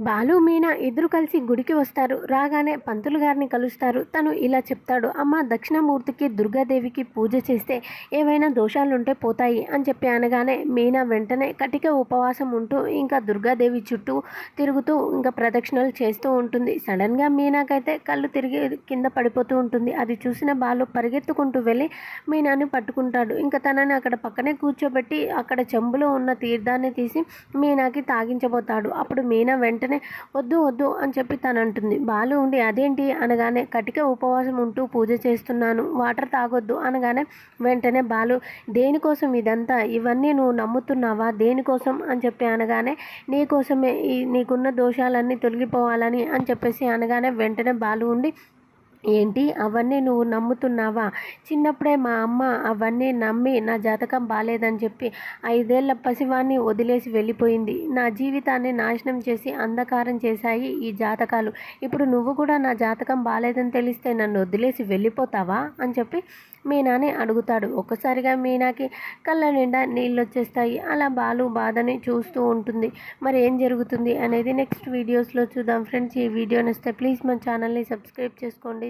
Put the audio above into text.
బాలు మీనా ఇద్దరు కలిసి గుడికి వస్తారు. రాగానే పంతులు గారిని కలుస్తారు. తను ఇలా చెప్తాడు అమ్మ దక్షిణమూర్తికి దుర్గాదేవికి పూజ చేస్తే ఏవైనా దోషాలుంటే పోతాయి అని చెప్పి అనగానే మీనా వెంటనే కటిక ఉపవాసం ఉంటూ ఇంకా దుర్గాదేవి చుట్టూ తిరుగుతూ ఇంకా ప్రదక్షిణలు చేస్తూ ఉంటుంది. సడన్గా మీనాకైతే కళ్ళు తిరిగి కింద పడిపోతూ ఉంటుంది. అది చూసిన బాలు పరిగెత్తుకుంటూ వెళ్ళి మీనాని పట్టుకుంటాడు. ఇంకా తనని అక్కడ పక్కనే కూర్చోబెట్టి అక్కడ చెంబులో ఉన్న తీర్థాన్ని తీసి మీనాకి తాగించబోతాడు. అప్పుడు మీనా వెంటనే వెంటనే వద్దు వద్దు అని చెప్పి తను అంటుంది బాలు ఉండి అదేంటి? అనగానే కటిక ఉపవాసం ఉంటూ పూజ చేస్తున్నాను. వాటర్ తాగొద్దు అనగానే వెంటనే బాలు దేనికోసం ఇదంతా? ఇవన్నీ నువ్వు నమ్ముతున్నావా? దేనికోసం? అని చెప్పి అనగానే నీకోసమే ఈ నీకున్న దోషాలన్నీ తొలగిపోవాలని అని చెప్పేసి అనగానే వెంటనే బాలు ఉండి ఏంటి? అవన్నీ నువ్వు నమ్ముతున్నావా? చిన్నప్పుడే మా అమ్మ అవన్నీ నమ్మి నా జాతకం బాగాలేదని చెప్పి ఐదేళ్ళ పసివాన్ని వదిలేసి వెళ్ళిపోయింది. నా జీవితాన్ని నాశనం చేసి అంధకారం చేశాయి ఈ జాతకాలు. ఇప్పుడు నువ్వు కూడా నా జాతకం బాగాలేదని తెలిస్తే నన్ను వదిలేసి వెళ్ళిపోతావా? అని చెప్పి మీనాని అడుగుతాడు. ఒక్కసారిగా మీనాకి కళ్ళ నిండా నీళ్ళు వచ్చేస్తాయి అలా బాలు బాధని చూస్తూ ఉంటుంది. మరి ఏం జరుగుతుంది అనేది నెక్స్ట్ వీడియోస్లో చూద్దాం. ఫ్రెండ్స్ ఈ వీడియో నచ్చితే ప్లీజ్ మన ఛానల్ని సబ్స్క్రైబ్ చేసుకోండి.